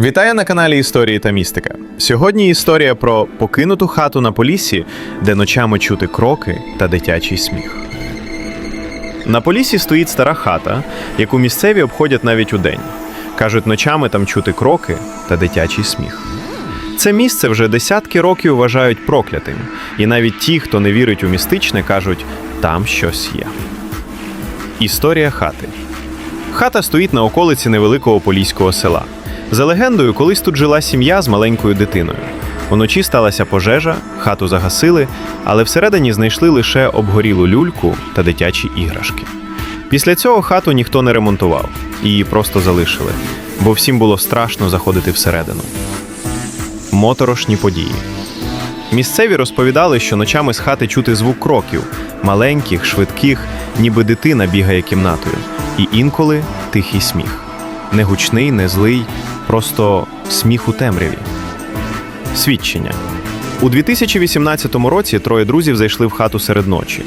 Вітаю на каналі Історії та Містика. Сьогодні історія про покинуту хату на Поліссі, де ночами чути кроки та дитячий сміх. На Поліссі стоїть стара хата, яку місцеві обходять навіть удень. Кажуть, ночами там чути кроки та дитячий сміх. Це місце вже десятки років вважають проклятим, і навіть ті, хто не вірить у містичне, кажуть, там щось є. Історія хати. Хата стоїть на околиці невеликого поліського села. За легендою, колись тут жила сім'я з маленькою дитиною. Уночі сталася пожежа, хату загасили, але всередині знайшли лише обгорілу люльку та дитячі іграшки. Після цього хату ніхто не ремонтував, її просто залишили, бо всім було страшно заходити всередину. Моторошні події. Місцеві розповідали, що ночами з хати чути звук кроків, маленьких, швидких, ніби дитина бігає кімнатою, і інколи тихий сміх. Не гучний, не злий, просто сміх у темряві. Свідчення. У 2018 році троє друзів зайшли в хату серед ночі.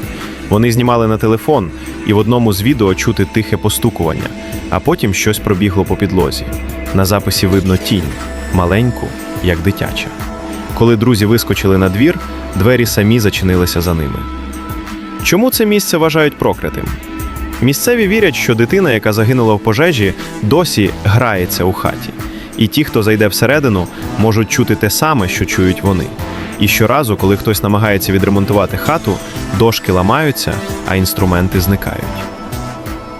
Вони знімали на телефон, і в одному з відео чути тихе постукування, а потім щось пробігло по підлозі. На записі видно тінь, маленьку, як дитяча. Коли друзі вискочили на двір, двері самі зачинилися за ними. Чому це місце вважають проклятим? Місцеві вірять, що дитина, яка загинула в пожежі, досі грається у хаті. І ті, хто зайде всередину, можуть чути те саме, що чують вони. І щоразу, коли хтось намагається відремонтувати хату, дошки ламаються, а інструменти зникають.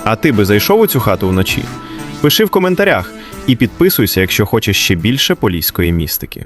А ти би зайшов у цю хату вночі? Пиши в коментарях і підписуйся, якщо хочеш ще більше поліської містики.